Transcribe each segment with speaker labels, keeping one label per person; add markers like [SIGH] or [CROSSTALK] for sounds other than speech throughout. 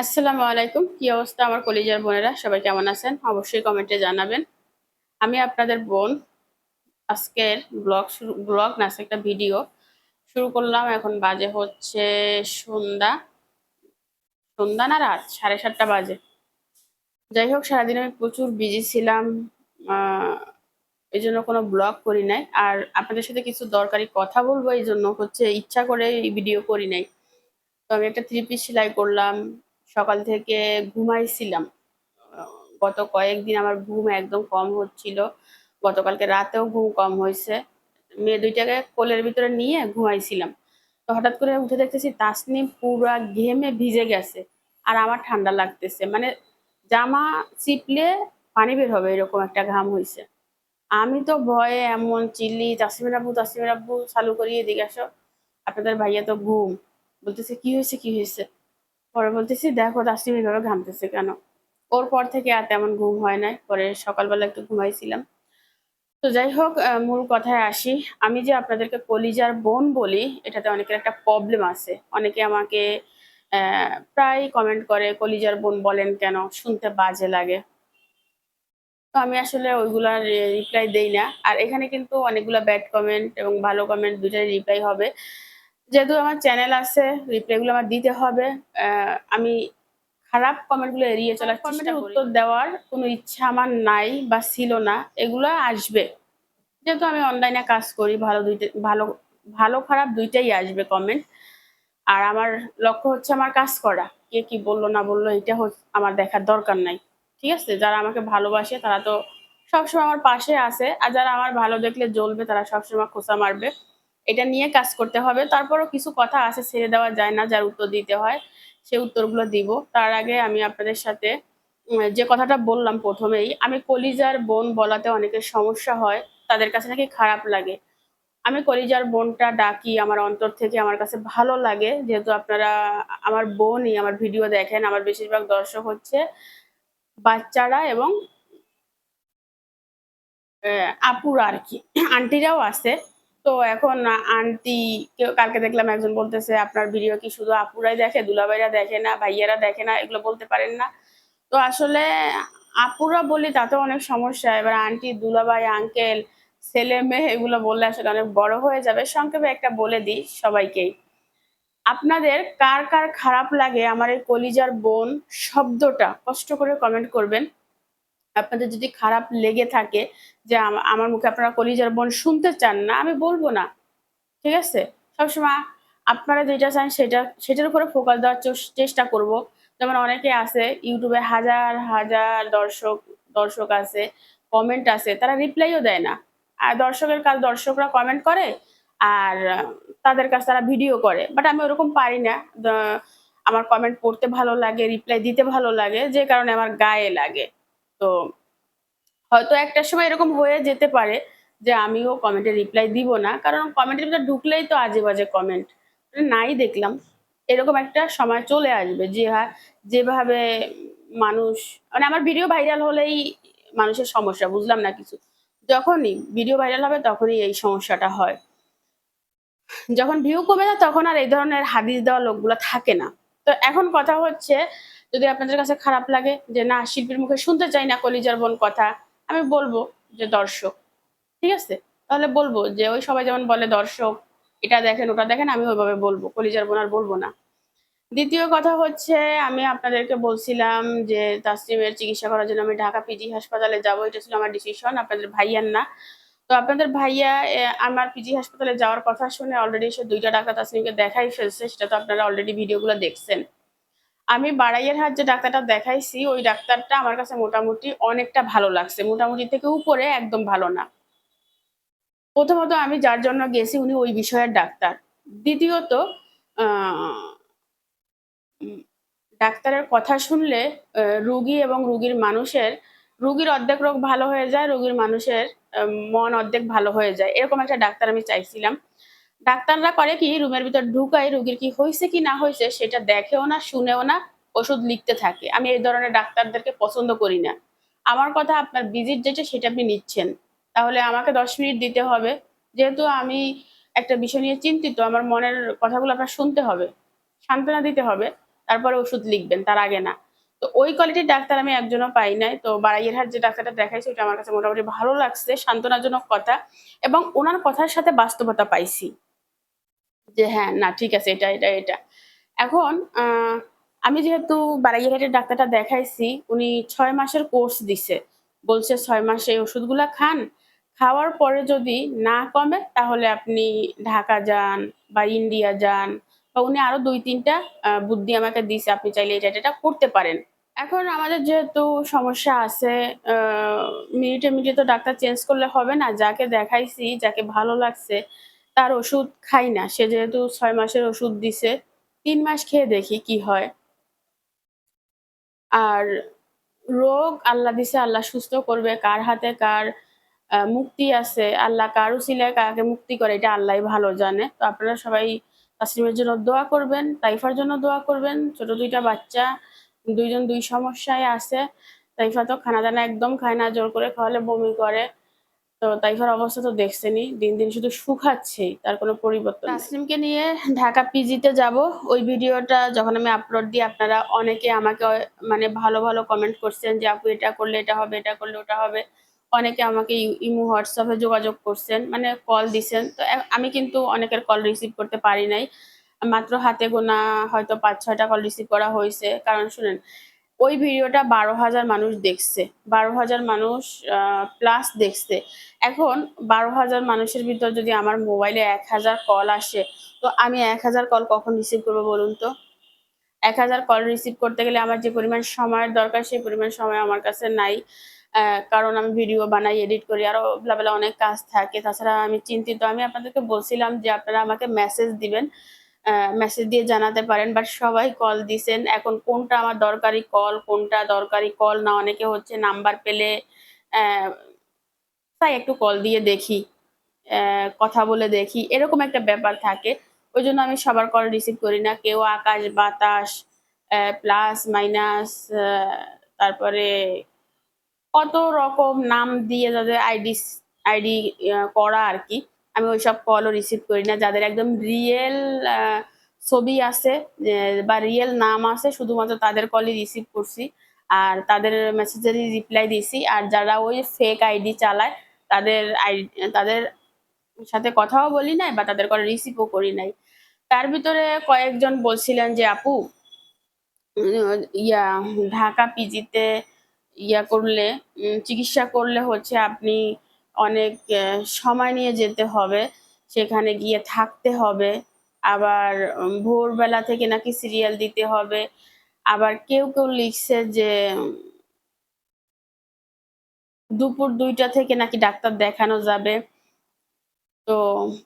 Speaker 1: আসসালামু আলাইকুম। কি অবস্থা আমার কলিজার বোনেরা? সবাই কেমন আছেন? অবশ্যই কমেন্টে জানাবেন। আমি আপনাদের বোন। আজকের ব্লগ শুরু ব্লগ না একটা ভিডিও শুরু করলাম। এখন বাজে হচ্ছে সন্ধ্যা। সন্ধ্যা না রাত? সাড়ে সাতটা বাজে। যাই হোক, সারাদিন আমি প্রচুর বিজি ছিলাম। এই জন্য কোনো ব্লগ করি নাই। আর আপনাদের সাথে কিছু দরকারি কথা বলব, এই জন্য হচ্ছে ইচ্ছা করে এই ভিডিও করি নাই। তো আমি একটা থ্রি পিস সেলাই করলাম। সকাল থেকে ঘুমাইছিলাম। গত কয়েকদিন আমার ঘুম একদম কম হচ্ছিল। গতকালকে রাতেও ঘুম কম হয়েছে। মেয়ে দুইটাকে কোলের ভিতরে নিয়ে ঘুমাইছিলাম। তো হঠাৎ করে উঠে দেখতেছি তাসনিম পুরা ঘেমে ভিজে গেছে আর আমার ঠান্ডা লাগতেছে। মানে জামা চিপলে পানি বের হবে এরকম একটা ঘাম হয়েছে আমি তো ভয়ে এমন চিল্লি তাসমির আব্বু তাসমির আব্বু, চালু করিয়ে এদিকে আসো। আপনাদের ভাইয়া তো ঘুম। বলতেছে, কি হয়েছে কি হয়েছে? পরে বলতেছি, দেখো তাসনিম এইভাবে ঘামতেছে কেন? ওর পর থেকে আর তেমন ঘুম হয় নাই। পরে সকালবেলা একটু ঘুমাইছিলাম। তো যাই হোক মূল কথায় আসি। আমি যে আপনাদেরকে কলিজার বোন বলি, এটাতে অনেকের একটা প্রবলেম আছে। অনেকে আমাকে প্রায় কমেন্ট করে, কলিজার বোন বলেন কেন? শুনতে বাজে লাগে। তো আমি আসলে ওইগুলার রিপ্লাই দেই না। আর এখানে কিন্তু অনেকগুলো ব্যাড কমেন্ট এবং ভালো কমেন্ট দুটাই রিপ্লাই হবে। যেহেতু আমার চ্যানেল আছে রিপ্লাইগুলো আমার দিতে হবে আমি খারাপ কমেন্টগুলো এড়িয়ে চলার কমেন্টের উত্তর দেওয়ার কোনো ইচ্ছা আমার নাই বা ছিল না এগুলো আসবে। যেহেতু আমি অনলাইনে কাজ করি ভালো দুইটা ভালো ভালো খারাপ দুইটাই আসবে কমেন্ট আর আমার লক্ষ্য হচ্ছে আমার কাজ করা কে কি বলল না বলল এটা আমার দেখার দরকার নাই। ঠিক আছে? যারা আমাকে ভালোবাসে তারা তো সবসময় আমার পাশে আছে আর যারা আমার ভালো দেখলে জ্বলবে তারা সবসময় খোঁচা মারবে। এটা নিয়ে কাজ করতে হবে। তারপরও কিছু কথা আছে, ছেড়ে দেওয়া যায় না যার উত্তর দিতে হয়, সে উত্তরগুলো দিব। তার আগে আমি আপনাদের সাথে যে কথাটা বললাম প্রথমেই, আমি কলিজার বোন বলাতে অনেকের সমস্যা হয়, তাদের কাছে নাকি খারাপ লাগে। আমি কলিজার বোনটা ডাকি, আমার অন্তর থেকে আমার কাছে ভালো লাগে, যেহেতু আপনারা, আমার বোনই আমার ভিডিও দেখেন, আমার বেশিরভাগ দর্শক হচ্ছে বাচ্চারা এবং আপুরা আর কি আন্টিরাও আছে। তো এখন আন্টি কেউ কালকে দেখলাম একজন বলতেছে, আপনার ভিডিও কি শুধু আপুরাই দেখে, দুলাভাইরা দেখে না, ভাইয়েরা দেখে না? এগুলো বলতে পারেন না? তো আসলে আপুরা বলি তাতে অনেক সমস্যা। এবার আন্টি, দুলাভাই আঙ্কেল ছেলে মেয়ে এগুলো বললে আসলে অনেক বড় হয়ে যাবে। সংক্ষেপে একটা বলে দিই সবাইকেই আপনাদের কার কার খারাপ লাগে, আমার এই কলিজার বোন শব্দটা কষ্ট করে কমেন্ট করবেন। আপনাদের যদি খারাপ লেগে থাকে যে আমার মুখে আপনারা কলিজার বোন শুনতে চান না, আমি বলব না। ঠিক আছে? সবসময় আপনারা যেটা চান সেটা, সেটার উপরে ফোকাস দেওয়ার চেষ্টা করব। যেমন অনেকে আছে ইউটিউবে হাজার হাজার দর্শক দর্শক আছে কমেন্ট আছে, তারা রিপ্লাইও দেয় না। আর দর্শকের কাজ দর্শকরা কমেন্ট করে, আর তাদের কাছে তারা ভিডিও করে। বাট আমি ওরকম পারি না। আমার কমেন্ট পড়তে ভালো লাগে রিপ্লাই দিতে ভালো লাগে, যে কারণে আমার গায়ে লাগে। তো হয়তো একটা সময় এরকম হয়ে যেতে পারে যে আমিও কমেন্টে রিপ্লাই দিব না। কারণ কমেন্টের ভিতরে ঢুকলেই তো আজে বাজে কমেন্ট নাই দেখলাম। এরকম একটা সময় চলে আসবে যে যেভাবে মানুষ মানে আমার ভিডিও ভাইরাল হলেই মানুষের সমস্যা, বুঝলাম না কিছু। যখনই ভিডিও ভাইরাল হবে তখনই এই সমস্যাটা হয়। যখন ভিউ কমে যায় তখন আর এই ধরনের হাদিস দেওয়া লোকগুলো থাকে না। তো এখন কথা হচ্ছে যদি আপনাদের কাছে খারাপ লাগে যে, না, শিল্পীর মুখে শুনতে চাই না কলিজার বোন কথা, আমি বলব যে, দর্শক। ঠিক আছে? তাহলে বলব যে, ওই সবাই যেমন বলে, দর্শক, এটা দেখেন, ওটা দেখেন, আমি ওইভাবে বলব, কলিজার বোন আর বলব না। দ্বিতীয় কথা হচ্ছে, আমি আপনাদেরকে বলছিলাম যে, তাসলিমের চিকিৎসা করার জন্য আমি ঢাকা পিজি হাসপাতালে যাব, এটা ছিল আমার ডিসিশন আপনাদের ভাইয়ার না। তো আপনাদের ভাইয়া আমার পিজি হাসপাতালে যাওয়ার কথা শুনে অলরেডি সে দুইটা ডাক্তার তাসলিমকে দেখাই ফেলছে, সেটা তো আপনারা অলরেডি ভিডিওগুলো দেখছেন। আমি বাড়াইয়ের হাত যে ডাক্তারটা দেখাইছি, ওই ডাক্তারটা আমার কাছে মোটামুটি অনেকটা ভালো লাগছে। মোটামুটি থেকে উপরে একদম ভালো না। প্রথমত আমি যার জন্য গেছি উনি ওই বিষয়ের ডাক্তার। দ্বিতীয়ত ডাক্তারের কথা শুনলে রুগী এবং রুগীর মানুষের, রুগীর অর্ধেক রোগ ভালো হয়ে যায়, রুগীর মানুষের মন অর্ধেক ভালো হয়ে যায়। এরকম একটা ডাক্তার আমি চাইছিলাম। ডাক্তাররা করে কি, রুমের ভিতর ঢুকাই রুগীর কি হয়েছে কি না হয়েছে সেটা দেখেও না, শুনেও না, ওষুধ লিখতে থাকে। আমি এই ধরনের ডাক্তারদেরকে পছন্দ করি না। আমার কথা আপনার ভিজিট যেটা সেটা আপনি নিচ্ছেন। তাহলে আমাকে দশ মিনিট দিতে হবে। যেহেতু আমি একটা বিষয় নিয়ে চিন্তিত, আমার মনের কথাগুলো আপনার শুনতে হবে। সান্ত্বনা দিতে হবে, তারপরে ওষুধ লিখবেন, তার আগে না। তো ওই কোয়ালিটির ডাক্তার আমি একজনও পাই নাই। তো বারাইয়েরহাট যে ডাক্তারটা দেখাইছে, ওটা আমার কাছে মোটামুটি ভালো লাগছে, সান্ত্বনাজনক কথা। এবং ওনার কথার সাথে বাস্তবতা পাইছি। যে হ্যাঁ না, ঠিক আছে, এটা এটা এটা। এখন আমি যেহেতু বারাইয়াহাটের ডাক্তারটা দেখাইছি, উনি ছয় মাসের কোর্স দিছে। বলছে ছয় মাসে এই ওষুধগুলা খান। খাওয়ার পরে যদি না কমে, তাহলে আপনি ঢাকা যান বা ইন্ডিয়া যান বা উনি আরও দুই, তিনটা বুদ্ধি আমাকে দিছে, আপনি চাইলে এটা এটা করতে পারেন। এখন আমাদের যেহেতু সমস্যা আছে মিনিটে মিনিটে তো ডাক্তার চেঞ্জ করলে হবে না। যাকে দেখাইছি, যাকে ভালো লাগছে তার ওষুধ খাই না। সে যেহেতু ছয় মাসের ওষুধ দিছে, তিন মাস খেয়ে দেখি কি হয়। আর রোগ আল্লাহ দিছে, আল্লাহ সুস্থ করবে। কার হাতে কার মুক্তি আছে, আল্লাহ কার উসিলায় কাকে মুক্তি করে, এটা আল্লাহ ভালো জানে। তো আপনারা সবাই তাসলিমের জন্য দোয়া করবেন, তাইফার জন্য দোয়া করবেন। ছোট দুইটা বাচ্চা, দুইজন দুই সমস্যায় আছে। তাইফা তো খানা দানা একদম খায় না, জোর করে খাওয়ালে বমি করে। তো তাইফার অবস্থা তো দেখছেনই, দিন দিন শুধু শুকাচ্ছেই, তার কোনো পরিবর্তন। তাসলিমকে নিয়ে ঢাকা পিজিতে যাব, ওই ভিডিওটা যখন আমি আপলোড দিই, আপনারা অনেকে আমাকে মানে ভালো ভালো কমেন্ট করছেন যে, আপু, এটা করলে এটা হবে, এটা করলে ওটা হবে। অনেকে আমাকে ইমো, হোয়াটসঅ্যাপে যোগাযোগ করছেন মানে কল দিছেন। তো আমি কিন্তু অনেকের কল রিসিভ করতে পারি নাই। মাত্র হাতে গোনা হয়তো পাঁচ ছয়টা কল রিসিভ করা হয়েছে। কারণ শুনেন ওই ভিডিওটা বারো হাজার মানুষ দেখছে। বারো হাজার মানুষ প্লাস দেখছে। এখন বারো হাজার মানুষের ভিতর যদি আমার মোবাইলে এক হাজার কল আসে, তো আমি এক হাজার কল কখন রিসিভ করব বলুন তো? এক হাজার কল রিসিভ করতে গেলে আমার যে পরিমাণ সময়ের দরকার, সেই পরিমাণ সময় আমার কাছে নাই। কারণ আমি ভিডিও বানাই এডিট করি আরও বেলা অনেক কাজ থাকে। তাছাড়া আমি চিন্তিত। আমি আপনাদেরকে বলছিলাম যে আপনারা আমাকে মেসেজ দিবেন। মেসেজ দিয়ে জানাতে পারেন বাট সবাই কল দিছেন। এখন কোনটা আমার দরকারি কল কোনটা দরকারি কল না, অনেকে হচ্ছে নাম্বার পেলে তাই একটু কল দিয়ে দেখি কথা বলে দেখি, এরকম একটা ব্যাপার থাকে। ওই জন্য আমি সবার কল রিসিভ করি না। কেউ আকাশ, বাতাস প্লাস মাইনাস তারপরে কত রকম নাম দিয়ে যাদের আইডি আইডি করা আর কি। আমি ওইসব কলও রিসিভ করি না। যাদের একদম রিয়েল ছবি আছে বা রিয়েল নাম আছে, শুধুমাত্র তাদের কলই রিসিভ করছি। আর তাদের মেসেজেরই রিপ্লাই দিছি আর যারা ওই ফেক আইডি চালায়, তাদের আইডি তাদের সাথে কথাও বলি নাই, বা তাদের কল রিসিভও করি নাই। তার ভিতরে কয়েকজন বলছিলেন যে, আপু, ইয়া, ঢাকা পিজিতে ইয়া করলে চিকিৎসা করলে হচ্ছে আপনি অনেক সময় নিয়ে যেতে হবে। সেখানে গিয়ে থাকতে হবে। আবার ভোরবেলা থেকে নাকি সিরিয়াল দিতে হবে। আবার কেউ কেউ লিখছে যে, দুপুর দুইটা থেকে নাকি ডাক্তার দেখানো যাবে। তো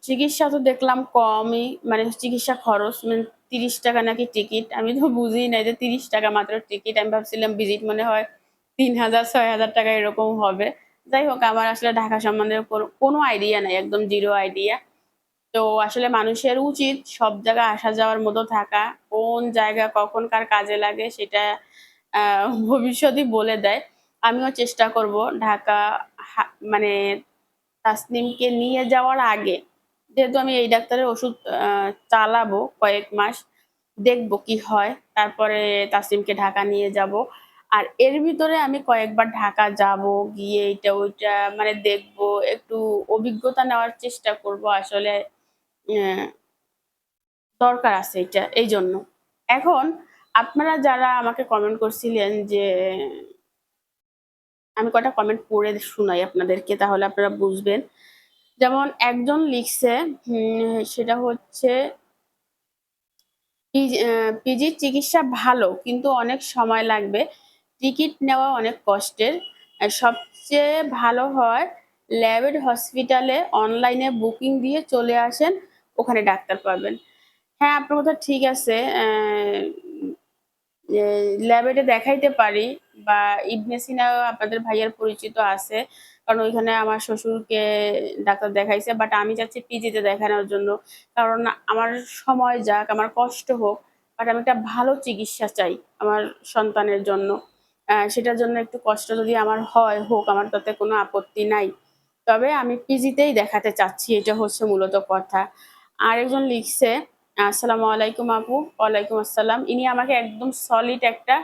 Speaker 1: চিকিৎসা তো দেখলাম কমই মানে চিকিৎসা খরচ মানে তিরিশ টাকা নাকি টিকিট আমি তো বুঝি নাই যে তিরিশ টাকা মাত্র টিকিট আমি ভাবছিলাম ভিজিট মনে হয় তিন হাজার, ছয় হাজার টাকা এরকম হবে। যাই হোক, আমার আসলে ঢাকা সম্বন্ধে কোনো- আইডিয়া নাই, একদম জিরো আইডিয়া তো আসলে মানুষের উচিত সব জায়গায় আসা যাওয়ার মতো থাকা, কোন জায়গা কখন কার কাজে লাগে সেটা ভবিষ্যতই বলে দেয়। আমিও চেষ্টা করব ঢাকা মানে তাসনিমকে নিয়ে যাওয়ার আগে, যেহেতু আমি এই ডাক্তারের ওষুধ চালাবো কয়েক মাস, দেখব কি হয়, তারপরে তাসনিমকে ঢাকা নিয়ে যাব। আর এর ভিতরে আমি কয়েকবার ঢাকা যাব, গিয়ে এটা ওইটা মানে দেখব, একটু অভিজ্ঞতা নেওয়ার চেষ্টা করব আসলে দরকার আছে এটা, এই জন্য। এখন আপনারা যারা আমাকে কমেন্ট করছিলেন যে, আমি কটা কমেন্ট পড়ে শোনাই আপনাদেরকে, তাহলে আপনারা বুঝবেন। যেমন একজন লিখছে সেটা হচ্ছে পিজির চিকিৎসা ভালো, কিন্তু অনেক সময় লাগবে। টিকিট নেওয়া অনেক কষ্টের। সবচেয়ে ভালো হয় ল্যাবের হসপিটালে অনলাইনে বুকিং দিয়ে চলে আসেন, ওখানে ডাক্তার পাবেন। হ্যাঁ আপনার কথা ঠিক আছে ল্যাবেটে দেখাইতে পারি বা ইবনে সিনাও আপনাদের ভাইয়ার পরিচিত আছে, কারণ ওইখানে আমার শ্বশুরকে ডাক্তার দেখাইছে বাট আমি চাচ্ছি পিজিতে দেখানোর জন্য। কারণ আমার সময় যাক, আমার কষ্ট হোক বাট আমি একটা ভালো চিকিৎসা চাই আমার সন্তানের জন্য। সেটার জন্য একটু কষ্ট যদি আমার হয়, হোক, আমার তাতে কোনো আপত্তি নাই। তবে আমি পিজিতেই দেখাতে চাচ্ছি, এটা হচ্ছে মূলত কথা। আরেকজন লিখছে, আসসালামু আলাইকুম আপু, ওয়ালাইকুম আসসালাম। ইনি আমাকে একদম সলিড একটা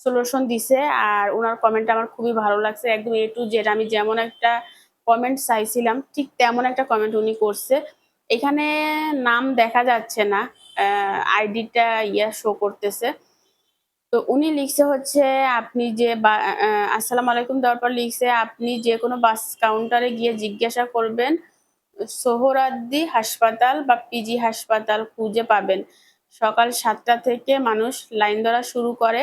Speaker 1: সলিউশন দিছে, আর ওনার কমেন্ট আমার খুবই ভালো লাগছে। একদম এ টু জেড আমি যেমন একটা কমেন্ট চাইছিলাম, ঠিক তেমন একটা কমেন্ট উনি করছে। এখানে নাম দেখা যাচ্ছে না আইডিটা ইয়া শো করতেছে। তো উনি লিখছে হচ্ছে, আপনি যে আসসালামু আলাইকুম দেওয়ার পর লিখছে, আপনি যে কোনো বাস কাউন্টারে গিয়ে জিজ্ঞাসা করবেন সোহরাদ্দি হাসপাতাল বা পিজি হাসপাতাল খুঁজে পাবেন। সকাল সাতটা থেকে মানুষ লাইন ধরা শুরু করে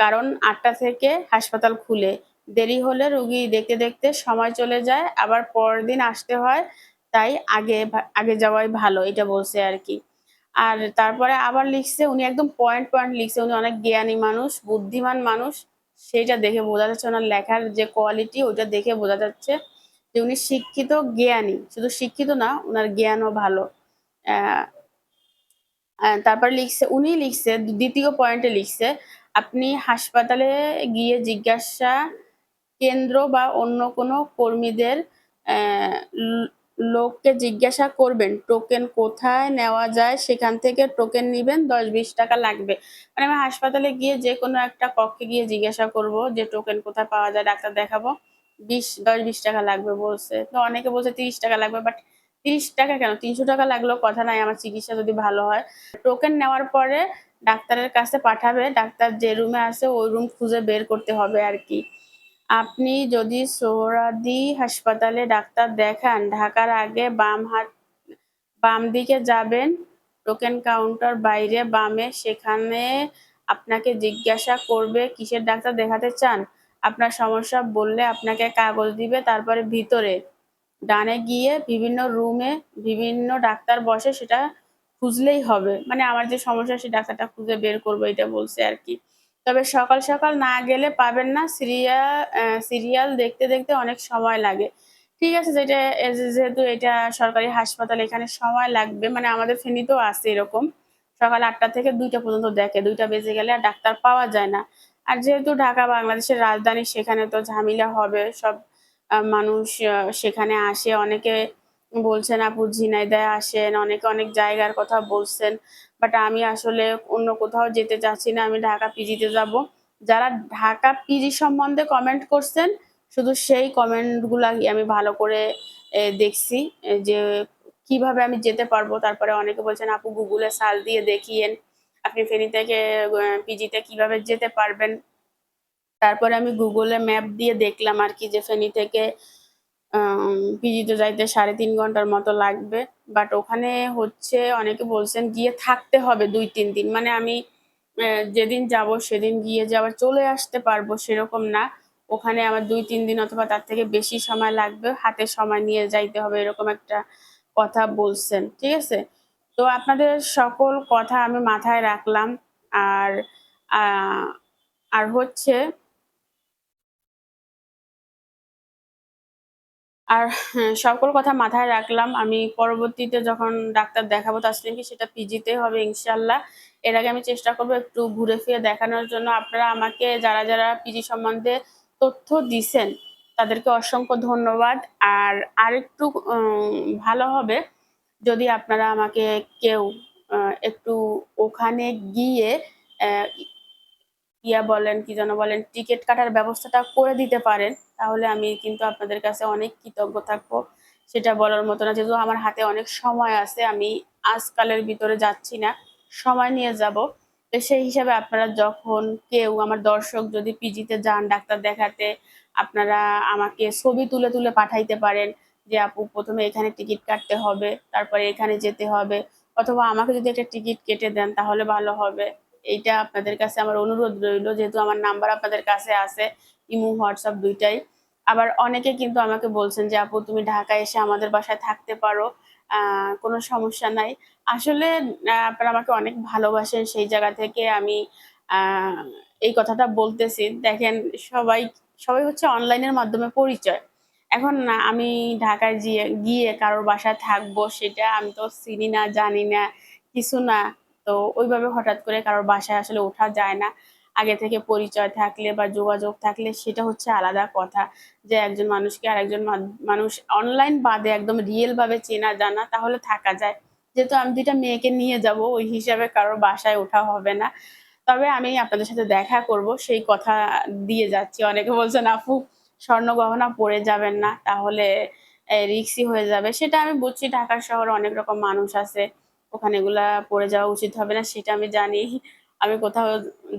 Speaker 1: কারণ আটটা থেকে হাসপাতাল খুলে। দেরি হলে রুগী দেখতে দেখতে সময় চলে যায়, আবার পরের দিন আসতে হয়, তাই আগে আগে যাওয়াই ভালো, এটা বলছে আর কি। আর তারপরে আবার লিখছে, উনি একদম পয়েন্ট পয়েন্ট লিখছে, উনি অনেক জ্ঞানী মানুষ, বুদ্ধিমান মানুষ সেটা দেখে বোঝা যাচ্ছে ওনার লেখার যে কোয়ালিটি ওইটা দেখে বোঝা যাচ্ছে যে উনি শিক্ষিত জ্ঞানী, শুধু শিক্ষিত না ওনার জ্ঞানও ভালো। তারপর লিখছে, উনি লিখছে, দ্বিতীয় পয়েন্টে লিখছে, আপনি হাসপাতালে গিয়ে জিজ্ঞাসা কেন্দ্র বা অন্য কোনো কর্মীদের লোককে জিজ্ঞাসা করবেন টোকেন কোথায় নেওয়া যায় সেখান থেকে টোকেন নিবেন দশ বিশ টাকা লাগবে। মানে আমি হাসপাতালে গিয়ে যে কোনো একটা কক্ষে গিয়ে জিজ্ঞাসা করব যে টোকেন কোথায় পাওয়া যায়, ডাক্তার দেখাবো। বিশ দশ বিশ টাকা লাগবে বলছে। তো অনেকে বলছে তিরিশ টাকা লাগবে বাট তিরিশ টাকা কেন? তিনশো টাকা লাগলেও কথা নাই, আমার চিকিৎসা যদি ভালো হয়। টোকেন নেওয়ার পরে ডাক্তারের কাছে পাঠাবে, ডাক্তার যে রুমে আছে, ওই রুম খুঁজে বের করতে হবে আর কি। আপনি যদি সোহরাদি হাসপাতালে ডাক্তার দেখান, ঢাকার আগে বাম হাত, বাম দিকে যাবেন, টোকেন কাউন্টার বাইরে, বামে সেখানে আপনাকে জিজ্ঞাসা করবে কিসের ডাক্তার দেখাতে চান। আপনার সমস্যা বললে আপনাকে কাগজ দিবে, তারপরে ভিতরে, ডানে গিয়ে বিভিন্ন রুমে বিভিন্ন ডাক্তার বসে সেটা খুঁজলেই হবে। মানে আমার যে সমস্যা, সেই ডাক্তারটা খুঁজে বের করব, এটা বলছে আর কি। তবে সকাল সকাল না গেলে পাবেন না। সিরিয়াল সিরিয়াল দেখতে দেখতে অনেক সময় লাগে। ঠিক আছে, যেটা যেহেতু এটা সরকারি হাসপাতাল, এখানে সময় লাগবে। মানে আমাদের ফেনীতেও আছে এরকম। সকাল আটটা থেকে দুইটা পর্যন্ত দেখে। দুইটা বেজে গেলে আর ডাক্তার পাওয়া যায় না। আর যেহেতু ঢাকা, বাংলাদেশের রাজধানী, সেখানে তো ঝামেলা হবে। সব মানুষ সেখানে আসে। অনেকে বলছেন আপু ঝিনাইদায় আসেন। অনেকে অনেক জায়গার কথা বলছেন। বাট আমি আসলে অন্য কোথাও যেতে চাচ্ছি না, আমি ঢাকা পিজিতে যাব। যারা ঢাকা পিজি সম্বন্ধে কমেন্ট করছেন, শুধু সেই কমেন্টগুলাই আমি ভালো করে দেখছি যে কীভাবে আমি যেতে পারব। তারপরে অনেকে বলছেন, আপু, গুগলে সাল দিয়ে দেখিয়েন, আপনি ফেনী থেকে পিজিতে কীভাবে যেতে পারবেন? তারপরে আমি গুগলে ম্যাপ দিয়ে দেখলাম আর কি, যে ফেনী থেকে পিজিতে যাইতে সাড়ে তিন ঘণ্টার মতো লাগবে। বাট ওখানে হচ্ছে অনেকে বলছেন গিয়ে থাকতে হবে দুই, তিন দিন। মানে আমি যেদিন যাব সেদিন গিয়ে যে আবার চলে আসতে পারব সেরকম না। ওখানে আমার দুই, তিন দিন অথবা তার থেকে বেশি সময় লাগবে। হাতে সময় নিয়ে যাইতে হবে এরকম একটা কথা বলছেন, ঠিক আছে? তো আপনাদের সকল কথা আমি মাথায় রাখলাম। আর আর হচ্ছে আর সকল কথা মাথায় রাখলাম। আমি পরবর্তীতে যখন ডাক্তার দেখাবো তাসলিম কি সেটা পিজিতে হবে ইনশাল্লাহ এর আগে আমি চেষ্টা করব একটু ঘুরে ফিরে দেখানোর জন্য। আপনারা আমাকে যারা যারা পিজি সম্বন্ধে তথ্য দিছেন তাদেরকে অসংখ্য ধন্যবাদ। আর আরেকটু ভালো হবে যদি আপনারা আমাকে কেউ একটু ওখানে গিয়ে ইয়া বলেন, কি যেন বলেন, টিকিট কাটার ব্যবস্থাটা করে দিতে পারেন, তাহলে আমি কিন্তু আপনাদের কাছে অনেক কৃতজ্ঞ থাকব। সেটা বলার মতো না, যেহেতু আমার হাতে অনেক সময় আছে, আমি আজকালের ভিতরে যাচ্ছি না, সময় নিয়ে যাব। তো সেই হিসাবে আপনারা যখন কেউ, আমার দর্শক যদি পিজিতে যান, ডাক্তার দেখাতে, আপনারা আমাকে ছবি তুলে তুলে পাঠাইতে পারেন যে, আপু, প্রথমে এখানে টিকিট কাটতে হবে, তারপরে এখানে যেতে হবে। অথবা আমাকে যদি একটা টিকিট কেটে দেন, তাহলে ভালো হবে। এইটা আপনাদের কাছে আমার অনুরোধ রইল, যেহেতু আমার নাম্বার আপনাদের কাছে আছে, ইমো, হোয়াটসঅ্যাপ দুইটাই। আবার অনেকে কিন্তু আমাকে বলছেন যে, আপু, তুমি ঢাকায় এসে আমাদের বাসায় থাকতে পারো কোনো সমস্যা নাই। আসলে আপনারা আমাকে অনেক ভালোবাসেন সেই জায়গা থেকে আমি এই কথাটা বলতেছি। দেখেন, সবাই সবাই হচ্ছে অনলাইনের মাধ্যমে পরিচয়। এখন আমি ঢাকায় গিয়ে কারোর বাসায় থাকব, সেটা আমি তো চিনি না, জানি না, কিছু না। তো ওইভাবে হঠাৎ করে কারোর বাসায় আসলে ওঠা যায় না। আগে থেকে পরিচয় থাকলে বা যোগাযোগ থাকলে সেটা হচ্ছে আলাদা কথা যে একজন মানুষকে আর একজন মানুষ অনলাইন বাদে একদম রিয়েল ভাবে চেনা জানা তাহলে থাকা যায়। যেহেতু আমি দুইটা মেয়েকে নিয়ে যাব, ওই হিসাবে কারোর বাসায় ওঠা হবে না। তবে আমি আপনাদের সাথে দেখা করব, সেই কথা দিয়ে যাচ্ছি। অনেকে বলছেন, আপু, স্বর্ণ গহনা পরে যাবেন না, তাহলে রিক্সি হয়ে যাবে। সেটা আমি বুঝছি ঢাকার শহরে অনেক রকম মানুষ আছে। ওখানে এগুলা পরে যাওয়া উচিত হবে না, সেটা আমি জানি। আমি কোথাও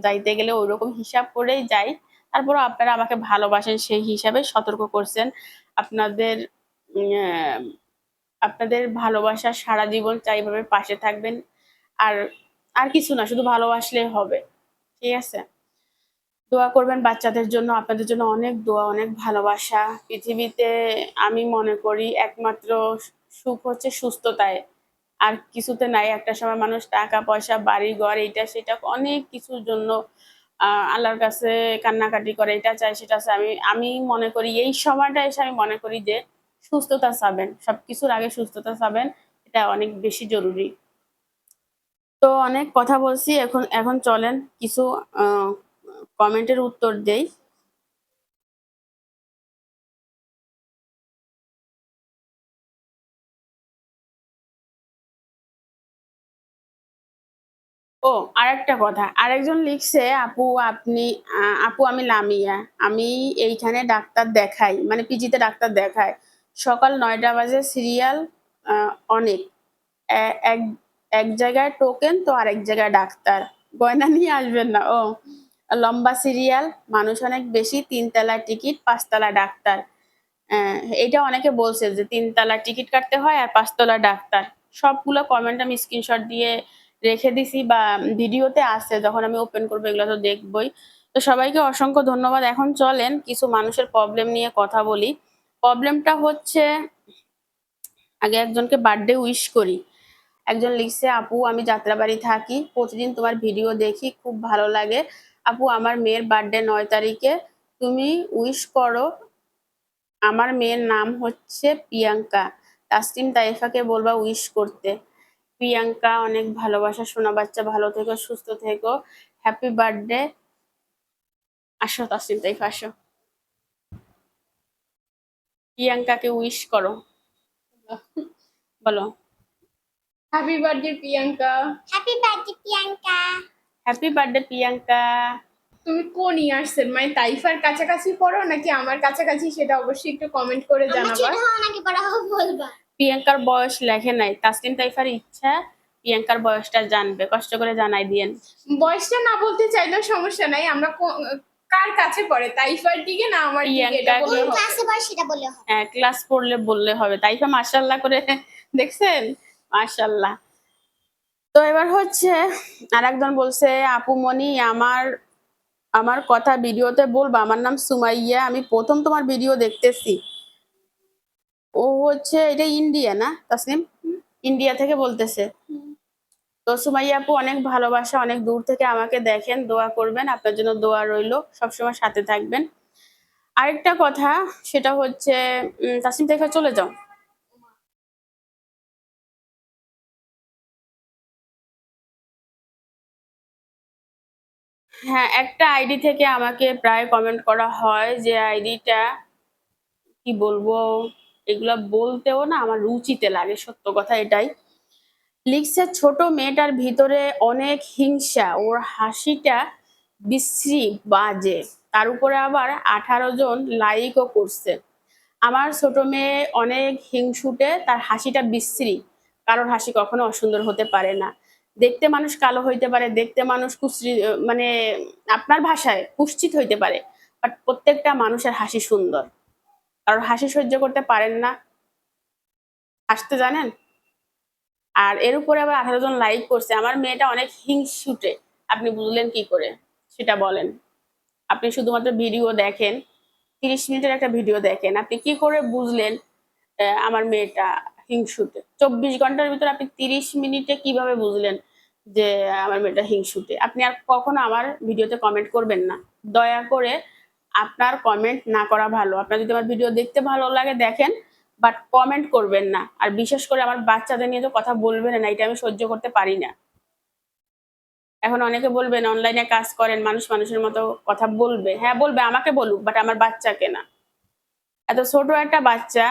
Speaker 1: যাইতে গেলে ওইরকম হিসাব করেই যাই। তারপরও আপনারা আমাকে ভালোবাসেন, সেই হিসাবে সতর্ক করছেন। আপনাদের আপনাদের ভালোবাসা সারা জীবন চাই এভাবে পাশে থাকবেন। আর আর কিছু না, শুধু ভালোবাসলেই হবে। ঠিক আছে? দোয়া করবেন বাচ্চাদের জন্য, আপনাদের জন্য অনেক দোয়া, অনেক ভালোবাসা। পৃথিবীতে আমি মনে করি একমাত্র সুখ হচ্ছে সুস্থতায়। আর কিছুতে নাই, একটা সময় মানুষ টাকা, পয়সা, বাড়ি, ঘর, এইটা, সেটা, অনেক কিছুর জন্য আল্লাহর কাছে কান্নাকাটি করে, এটা চাই সেটা চাই আমি আমি মনে করি এই সময়টা এসে আমি মনে করি যে সুস্থতা চাবেন, সবকিছুর আগে সুস্থতা চাবেন, এটা অনেক বেশি জরুরি। তো অনেক কথা বলছি, এখন এখন চলেন, কিছু কমেন্টের উত্তর দেই। ও, আরেকটা কথা। আরেকজন লিখছে, আপু, আপনি আপু, আমি লামিয়া। আমি এইখানে ডাক্তার দেখাই মানে পিজিতে ডাক্তার দেখাই। সকাল নয়টা বাজে সিরিয়াল অনেক। এক এক জায়গায় টোকেন, তো আরেক জায়গায় ডাক্তার। গয়না নিয়ে আসবেন না, ও। লম্বা সিরিয়াল, মানুষ অনেক বেশি তিনতলা টিকিট পাঁচতলা ডাক্তার। এটা অনেকে বলছে যে তিনতলা টিকিট কাটতে হয় আর পাঁচতলা ডাক্তার। সবগুলো কমেন্ট আমি স্ক্রিনশট দিয়ে রেখে দিছি বা ভিডিওতে আসছে যখন আমি ওপেন করব এগুলো তো দেখবই। তো সবাইকে অসংখ্য ধন্যবাদ। এখন চলেন কিছু মানুষের প্রবলেম নিয়ে কথা বলি। প্রবলেমটা হচ্ছে, আগে একজনকে বার্থডে উইশ করি। একজন লিখছে, আপু, আমি যাত্রাবাড়ি থাকি, প্রতিদিন তোমার ভিডিও দেখি, খুব ভালো লাগে। আপু, আমার মেয়ের বার্থডে নয় তারিখে। তুমি উইশ করো, আমার মেয়ের নাম হচ্ছে প্রিয়াঙ্কা। তাসলিম তাইফাকে বলবা উইশ করতে। প্রিয়াঙ্কা অনেক ভালোবাসা। শোনা বাচ্চা ভালো থেকো সুস্থ থেকো। হ্যাপি বার্থডে আসো তাসলিম তাইফা আসো। প্রিয়াঙ্কাকে উইশ করো। বলো।
Speaker 2: Happy birthday Priyanka.
Speaker 3: Happy birthday Priyanka.
Speaker 1: Happy birthday Priyanka.
Speaker 2: তুমি কোন ইয়ার্সের মানে তাইফার কাছাকাছি পড়ো নাকি আমার কাছাকাছি? সেটা অবশ্যই একটু কমেন্ট করে জানাবা।
Speaker 3: ছোট হওয়া নাকি বড় হওয়া বলবা।
Speaker 1: প্রিয়াঙ্কার বয়স লেখে নাই তাসলিম তাইফার ইচ্ছা প্রিয়াঙ্কার বয়সটা জানবে কষ্ট করে জানাই দিয়েন।
Speaker 2: বয়সটা না বলতে চাইলেও সমস্যা নাই আমরা কার কাছে পড়ে তাইফার দিকে না আমার।
Speaker 3: ক্লাসে পড়ে সেটা বললে হবে।
Speaker 1: হ্যাঁ ক্লাস পড়লে বললে হবে। তাইফা মার্শাল্লাহ করে [LAUGHS] দেখছেন? মার্শাল্লাহ তো এবার হচ্ছে আরেকজন বলছে আপু মনি আমার আমার কথা ভিডিওতে বলবা আমার নাম সুমাইয়া আমি প্রথম তোমার ভিডিও দেখতেছি। ও হচ্ছে এটা ইন্ডিয়া না তাসলিম ইন্ডিয়া থেকে বলতেছে। তো সুমাইয়া আপু অনেক ভালোবাসা, অনেক দূর থেকে আমাকে দেখেন, দোয়া করবেন, আপনার জন্য দোয়া রইল, সবসময় সাথে থাকবেন। আরেকটা কথা, সেটা হচ্ছে তাসিম থেকে চলে যাও। হ্যাঁ একটা আইডি থেকে আমাকে প্রায় কমেন্ট করা হয় যে আইডিটা, কি বলব? এগুলা বলতেও না আমার রুচিতে লাগে, সত্য কথা এটাই। লিখছে, ছোট মেয়েটার ভিতরে অনেক হিংসা, ওর হাসিটা বিশ্রী বাজে। তার উপরে আবার আঠারো জন লাইকও করছে। আমার ছোট মেয়ে অনেক হিংসুটে, তার হাসিটা বিশ্রী। কারোর হাসি কখনো অসুন্দর হতে পারে না। দেখতে মানুষ কালো হইতে পারে, দেখতে মানুষ কুশ্রী মানে আপনার ভাষায় কুশ্চিত হইতে পারে, বাট প্রত্যেকটা মানুষের হাসি সুন্দর। কারোর হাসি সহ্য করতে পারেন না। হাসতে জানেন? আর এর উপরে আবার আঠারো জন লাইক করছে। আমার মেয়েটা অনেক হিংসুটে। আপনি বুঝলেন কি করে? সেটা বলেন। আপনি শুধুমাত্র ভিডিও দেখেন, তিরিশ মিনিটের একটা ভিডিও দেখেন। আপনি কি করে বুঝলেন আমার মেয়েটা হিংসুটে? চব্বিশ ঘণ্টার ভিতরে আপনি তিরিশ মিনিটে কীভাবে বুঝলেন যে আমার মেয়েটা হিংসুটে? আপনি আর কখনো আমার ভিডিওতে কমেন্ট করবেন না। দয়া করে আপনার কমেন্ট না করা ভালো। আপনার যদি আমার ভিডিও দেখতে ভালো লাগে, দেখেন বাট কমেন্ট করবেন না। আর বিশেষ করে আমার বাচ্চাদের নিয়ে তো কথা বলবেন না, এটা আমি সহ্য করতে পারি না। এখন অনেকে বলবেন অনলাইনে কাজ করেন, মানুষ মানুষের মতো কথা বলবে। হ্যাঁ বলবে, আমাকে বলুক বাট আমার বাচ্চাকে না। এত ছোট একটা বাচ্চা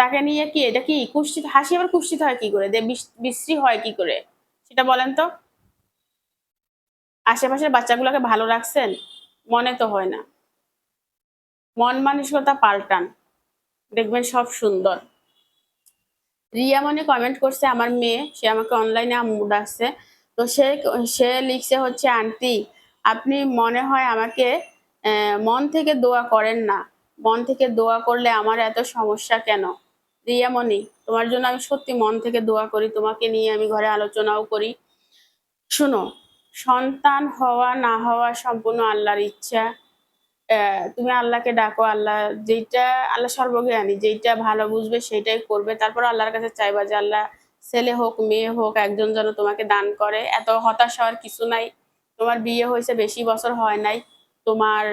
Speaker 1: তাকে নিয়ে কি, এটা কি, কুষ্ঠিত, হাসি আবার কুষ্ঠিত হয় কি করে? যে বিশ্রী হয় কি করে? সেটা বলেন তো। আশেপাশের বাচ্চাগুলোকে ভালো রাখছেন? মনে তো হয় না। মন মানসিকতা পাল্টান। দেখবেন সব সুন্দর। রিয়া মনে কমেন্ট করছে, আমার মেয়ে, সে আমাকে অনলাইনে আম্মু ডাকছে। তো সে সে লিখছে হচ্ছে, আন্টি, আপনি মনে হয় আমাকে মন থেকে দোয়া করেন না। মন থেকে দোয়া করলে আমার এত সমস্যা কেন? রিয়ামণি তোমার জন্য আমি সত্যি মন থেকে দোয়া করি। তোমাকে নিয়ে আমি ঘরে আলোচনাও করি। শুনো, সন্তান হওয়া, না হওয়া সম্পূর্ণ আল্লাহর ইচ্ছা। তুমি আল্লাহকে ডাকো, আল্লাহ যেটা আল্লাহ সর্বজ্ঞানী যেটা ভালো বুঝবে সেটাই করবে। তারপর আল্লাহর কাছে চাইবা যে আল্লাহ ছেলে হোক, মেয়ে হোক, একজন যেন তোমাকে দান করে। এত হতাশ হওয়ার কিছু নাই। তোমার বিয়ে হয়েছে, বেশি বছর হয় নাই। তোমার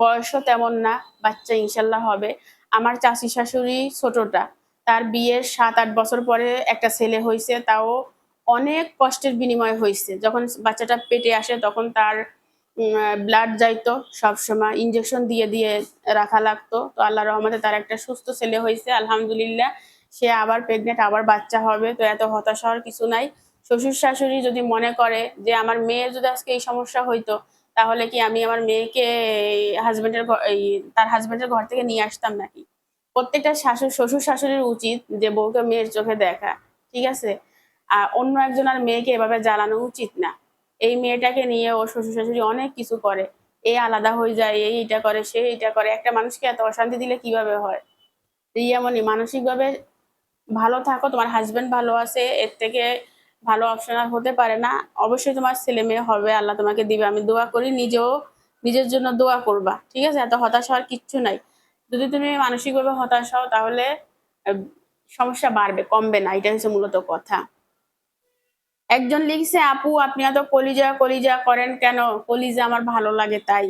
Speaker 1: বয়সও তেমন না, বাচ্চা ইনশাল্লাহ হবে। আমার চাচি শাশুড়ি ছোটটা, তার বিয়ের সাত আট বছর পরে একটা ছেলে হয়েছে, তাও অনেক কষ্টের বিনিময় হয়েছে। যখন বাচ্চাটা পেটে আসে, তখন তার ব্লাড যাইতো সবসময় ইঞ্জেকশন দিয়ে দিয়ে রাখা লাগতো। তো আল্লাহ রহমতে তার একটা সুস্থ ছেলে হয়েছে, আলহামদুলিল্লাহ। সে আবার প্রেগনেন্ট আবার বাচ্চা হবে। তো এত হতাশ হওয়ার কিছু নাই। শ্বশুর শাশুড়ি যদি মনে করে যে, আমার মেয়ের যদি আজকে এই সমস্যা হইতো, তাহলে কি আমি আমার মেয়েকে হাজবেন্ডের এই তার হাজবেন্ডের ঘর থেকে নিয়ে আসতাম নাকি? প্রত্যেকটা শাশুড় শ্বশুর শাশুড়ির উচিত যে, বউকে মেয়ের চোখে দেখা, ঠিক আছে? আর অন্য একজন আর মেয়েকে এভাবে জ্বালানো উচিত না। এই মেয়েটাকে নিয়ে ওর শ্বশুর শাশুড়ি অনেক কিছু করে। এ আলাদা হয়ে যায় এই এটা করে, সে এটা করে। একটা মানুষকে এত অশান্তি দিলে কীভাবে হয়? রিয়ামণি, মানসিকভাবে ভালো থাকো, তোমার হাজবেন্ড ভালো আছে, এর থেকে ভালো অপশন আর হতে পারে না। অবশ্যই তোমার ছেলে মেয়ে হবে, আল্লাহ তোমাকে দিবে। আমি দোয়া করি, নিজেও, নিজের জন্য দোয়া করবা, ঠিক আছে? এত হতাশ হওয়ার কিচ্ছু নাই। যদি তুমি মানসিকভাবে হতাশ হও, তাহলে সমস্যা বাড়বে, কমবে না। এটা হচ্ছে মূলত কথা। একজন লিখছে, আপু, আপনি এত কলিজা কলিজা করেন কেন? কলিজা আমার ভালো লাগে তাই।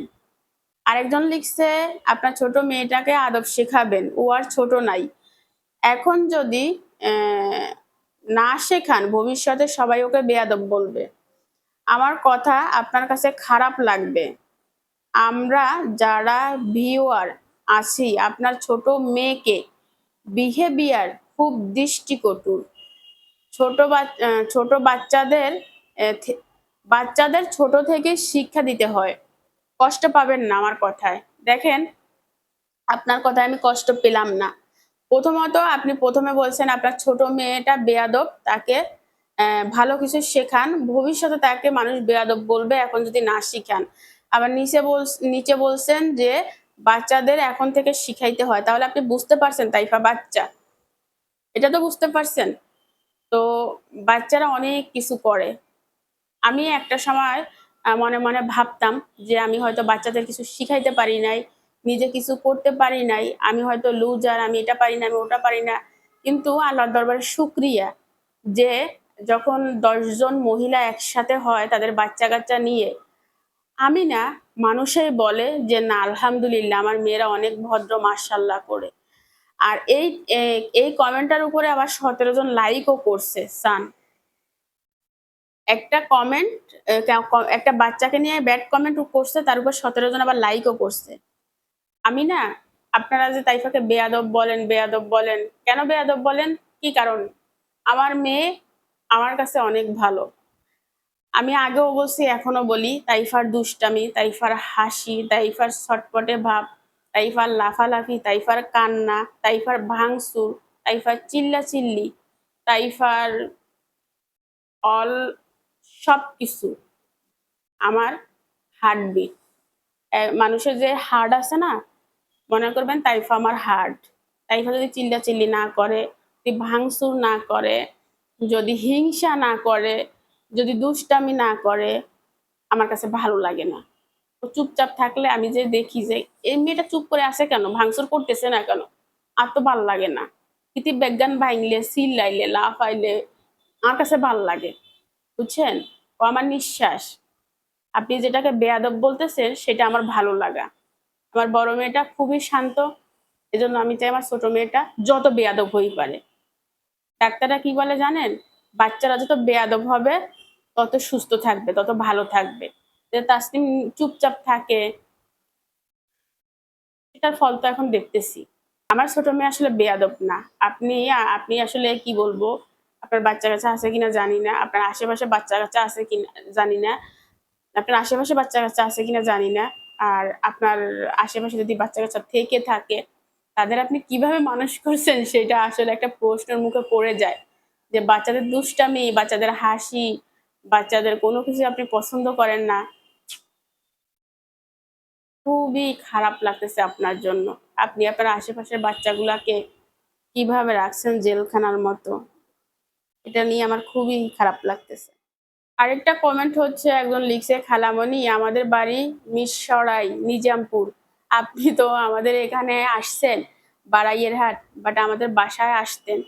Speaker 1: আরেকজন লিখছে, আপনার ছোট মেয়েটাকে আদব শেখাবেন, ও আর ছোট নাই। এখন যদি না শেখান, ভবিষ্যতে সবাই ওকে বেয়াদব বলবে। আমার কথা আপনার কাছে খারাপ লাগবে। আমরা যারা ভিউয়ার আছি, আপনার ছোট মেয়েকে বিহেভিয়ার খুব দৃষ্টিকটুর ছোট ছোট বাচ্চাদের বাচ্চাদের ছোট থেকে শিক্ষা দিতে হয়। কষ্ট পাবেন না আমার কথায়। দেখেন, আপনার কথায় আমি কষ্ট পেলাম না। প্রথমত আপনি প্রথমে বলছেন, আপনার ছোট মেয়েটা বেয়াদব, তাকে ভালো কিছু শেখান। ভবিষ্যতে তাকে মানুষ বেয়াদব বলবে, এখন যদি না শিখান। আবার নিচে বল নিচে বলছেন যে, বাচ্চাদের এখন থেকে শিখাইতে হয়। তাহলে আপনি বুঝতে পারছেন, তাইফা বাচ্চা। এটা তো বুঝতে পারছেন? তো বাচ্চারা অনেক কিছু করে। আমি একটা সময় মনে মনে ভাবতাম যে আমি হয়তো বাচ্চাদের কিছু শিখাইতে পারি নাই, নিজে কিছু করতে পারি নাই, আমি হয়তো লুজার আমি এটা পারি না, আমি ওটা পারি না। কিন্তু আল্লাহর দরবারে শুক্রিয়া যে যখন দশজন মহিলা একসাথে হয় তাদের বাচ্চা কাচ্চা নিয়ে, আমি না মানুষই বলে যে, না, আলহামদুলিল্লাহ, আমার মেয়েরা অনেক ভদ্র মার্শাল্লাহ করে। আর এই এই কমেন্টটার উপরে আবার সতেরো জন লাইকও করছে, সান। একটা কমেন্ট একটা বাচ্চাকে নিয়ে ব্যাড কমেন্ট করছে, তার উপর সতেরো জন আবার লাইকও করছে। আমি না, আপনারা যে তাইফাকে বেয়াদব বলেন বেয়াদব বলেন, কেন বেয়াদব বলেন? কি কারণ? আমার মেয়ে আমার কাছে অনেক ভালো। আমি আগেও বলছি এখনও বলি, তাইফার দুষ্টামি, তাইফার হাসি, তাইফার ছটপটে ভাব তাইফার লাফালাফি, তাইফার কান্না, তাইফার ভাঙসুর তাইফার চিল্লা চিল্লি তাইফার অল সব কিছু আমার হার্টবিট মানুষের যে হার্ট আছে না, মনে করবেন তাইফা আমার হার্ট তাইফা যদি চিল্লা চিল্লি না করে, যদি ভাঙচুর না করে, যদি হিংসা না করে, যদি দুষ্টামি না করে, আমার কাছে ভালো লাগে না। চুপচাপ থাকলে আমি যে দেখি যে, এই মেয়েটা চুপ করে আছে কেন? ভাঙচুর করতেছে না কেন? আর তো ভালো লাগে না। ইতি বিজ্ঞান ভাঙলে চিল্লাইলে লাফাইলে আমার কাছে ভালো লাগে। বুঝছেন? ও আমার নিঃশ্বাস। আপনি যেটাকে বেয়াদব বলতেছেন, সেটা আমার ভালো লাগা। আমার বড় মেয়েটা খুবই শান্ত। এজন্য আমি চাই আমার ছোট মেয়েটা যত বেয়াদব হই পারে। ডাক্তাররা কি বলে জানেন? বাচ্চারা যত বেয়াদব হবে, তত সুস্থ থাকবে, তত ভালো থাকবে। তাসনিম চুপচাপ থাকে। এটার ফল তো এখন দেখতেছি। আমার ছোট মেয়ে আসলে বেয়াদব না। আপনি আপনি আসলে কি বলব? আপনার বাচ্চা কাচ্চা আছে কিনা জানি না। আপনার আশেপাশে বাচ্চা কাচ্চা আছে কিনা জানি না। আপনার আশেপাশে বাচ্চা কাচ্চা আছে কিনা জানি না। আর আপনার আশেপাশে যদি বাচ্চা কাচ্চা থেকে থাকে, তাদের আপনি কীভাবে মানুষ করছেন সেটা আসলে একটা প্রশ্নের মুখে পড়ে যায়। যে বাচ্চাদের দুষ্টামি, বাচ্চাদের হাসি, বাচ্চাদের কোনো কিছু আপনি পছন্দ করেন না। খুবই খারাপ লাগতেছে আপনার জন্য। আপনি আপনার আশেপাশের বাচ্চাগুলাকে কীভাবে রাখছেন জেলখানার মতো? এটা নিয়ে আমার খুবই খারাপ লাগতেছে। আরেকটা কমেন্ট হচ্ছে, একজন লিখছে, খালামণি, আমাদের বাড়ি মিরসরাই, নিজামপুর। আপনি তো আমাদের এখানে আসছেন, বারাইয়ের হাট বাট আমাদের বাসায় আসতেন।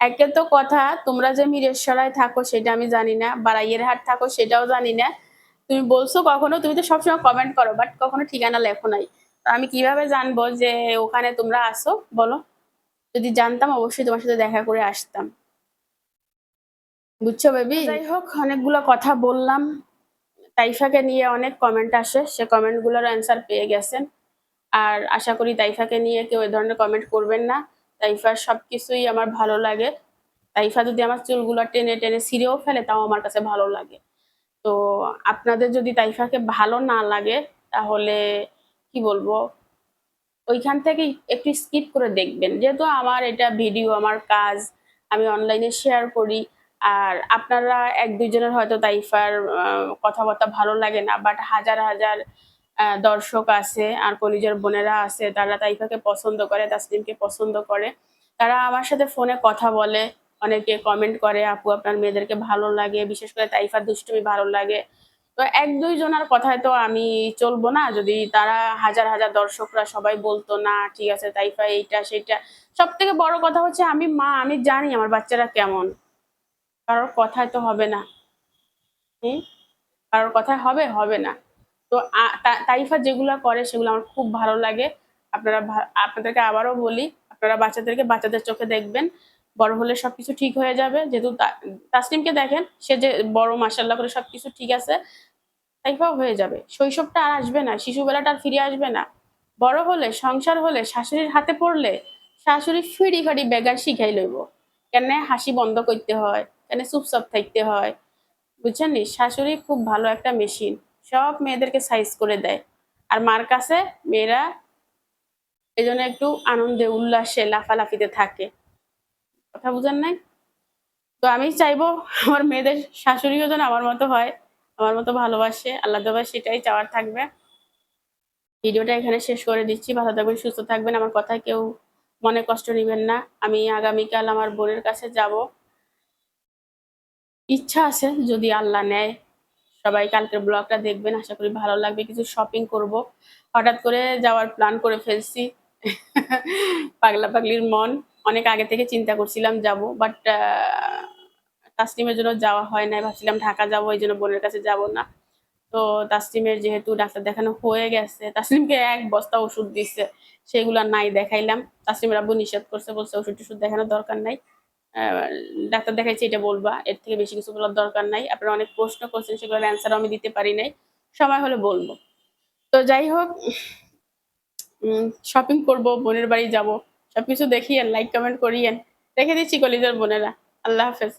Speaker 1: একে তো কথা, তোমরা যে মিরেশ্বরায় থাকো সেটা আমি জানি না, বারাইয়ের হাট থাকো সেটাও জানি না তুমি বলছো কখনো তুমি তো সবসময় কমেন্ট করো বাট কখনো ঠিকানা লেখো নাই। আমি কীভাবে জানব যে ওখানে তোমরা আসো বলো। যদি জানতাম অবশ্যই তোমার সাথে দেখা করে আসতাম। বুঝছ বেবি যাই হোক অনেকগুলো কথা বললাম। তাইফাকে নিয়ে অনেক কমেন্ট আসে। সে কমেন্টগুলোর অ্যান্সার পেয়ে গেছেন আর আশা করি তাইফাকে নিয়ে কেউ এই ধরনের কমেন্ট করবেন না। তাইফার সবকিছুই আমার ভালো লাগে। তাইফা যদি আমার চুলগুলো টেনে টেনে ছিঁড়েও ফেলে তাও আমার কাছে ভালো লাগে। তো আপনাদের যদি তাইফাকে ভালো না লাগে, তাহলে কি বলব? ওইখান থেকে একটু স্কিপ করে দেখবেন। যেহেতু আমার এটা ভিডিও আমার কাজ, আমি অনলাইনে শেয়ার করি। আর আপনারা এক দুইজনের হয়তো তাইফার কথাবার্তা ভালো লাগে না বাট হাজার হাজার দর্শক আছে, আর কলিজার বোনেরা আছে, তারা তাইফাকে পছন্দ করে, তাসলিমকে পছন্দ করে। তারা আমার সাথে ফোনে কথা বলে অনেকে কমেন্ট করে, আপু, আপনার মেয়েদেরকে ভালো লাগে, বিশেষ করে তাইফার দুষ্টুমি ভালো লাগে। তো এক দুই জনের কথায় তো আমি চলবো না। যদি তারা হাজার হাজার দর্শকরা সবাই বলতো, না, ঠিক আছে, তাইফা এইটা সেটা সব থেকে বড় কথা হচ্ছে আমি মা, আমি জানি আমার বাচ্চারা কেমন। কারোর কথায় তো হবে না। হুম? কারোর কথায় হবে হবে না। তো তাইফা যেগুলো করে, সেগুলো আমার খুব ভালো লাগে। আপনারা আপনাদেরকে আবারও বলি, আপনারা বাচ্চাদেরকে বাচ্চাদের চোখে দেখবেন। বড় হলে সবকিছু ঠিক হয়ে যাবে। যেহেতু তা- তাসনিমকে দেখেন, সে যে বড় মাসাল্লাহ করে সবকিছু ঠিক আছে তাইফাও হয়ে যাবে। শৈশবটা আর আসবে না, শিশুবেলাটা আর ফিরে আসবে না। বড় হলে, সংসার হলে, শাশুড়ির হাতে পড়লে, শাশুড়ি ফিরি ফাড়ি বেগার শিখাই লইব। কেন হাসি বন্ধ করতে হয়, কেন চুপচাপ থাকতে হয়। বুঝছেন নি? শাশুড়ি খুব ভালো একটা মেশিন। সব মেয়েদেরকে সাইজ করে দেয়। আর মার কাছে মেয়েরা এই জন্য একটু আনন্দে, উল্লাসে, লাফালাফিতে থাকে। কথা বুঝেন নাই? তো আমি চাইব আমার মেয়েদের শাশুড়িও যেন আমার মতো হয়, আমার মতো ভালোবাসে, আল্লাহ সেটাই চাওয়ার থাকবে। ভিডিওটা এখানে শেষ করে দিচ্ছি, ভালো থাকবেন, সুস্থ থাকবেন, আমার কথা কেউ মনে কষ্ট নেবেন না। আমি আগামীকাল আমার বোনের কাছে যাব। ইচ্ছা আছে যদি আল্লাহ নেয়। সবাই কালকের ব্লগটা দেখবেন, আশা করি ভালো লাগবে, কিছু শপিং করব। হঠাৎ করে যাওয়ার প্ল্যান করে ফেলছি। [LAUGHS] পাগলা পাগলির মন। অনেক আগে থেকে চিন্তা করছিলাম যাব বাট তাসলিমের জন্য যাওয়া হয় নাই। ভাবছিলাম ঢাকা যাব, এই জন্য বোনের কাছে যাব না। তো তাসলিমের যেহেতু ডাক্তার দেখানো হয়ে গেছে তাসলিমকে এক বস্তা ওষুধ দিচ্ছে সেগুলো নাই দেখাইলাম। তাসলিমের আব্বু নিষেধ করছে, বলছে ওষুধ টষুধ দেখানোর দরকার নাই। ডাক্তার দেখাইছে, এটা বলবা, এর থেকে বেশি কিছু বলার দরকার নাই। আপনারা অনেক প্রশ্ন করছেন, সেগুলোর অ্যান্সার আমি দিতে পারি নাই। সময় হলে বলব। তো যাই হোক শপিং করব, বোনের বাড়ি যাব। সবকিছু দেখিয়েন লাইক কমেন্ট করিয়েন। রেখে দিচ্ছি কলিজার বোনেরা। আল্লাহ হাফেজ।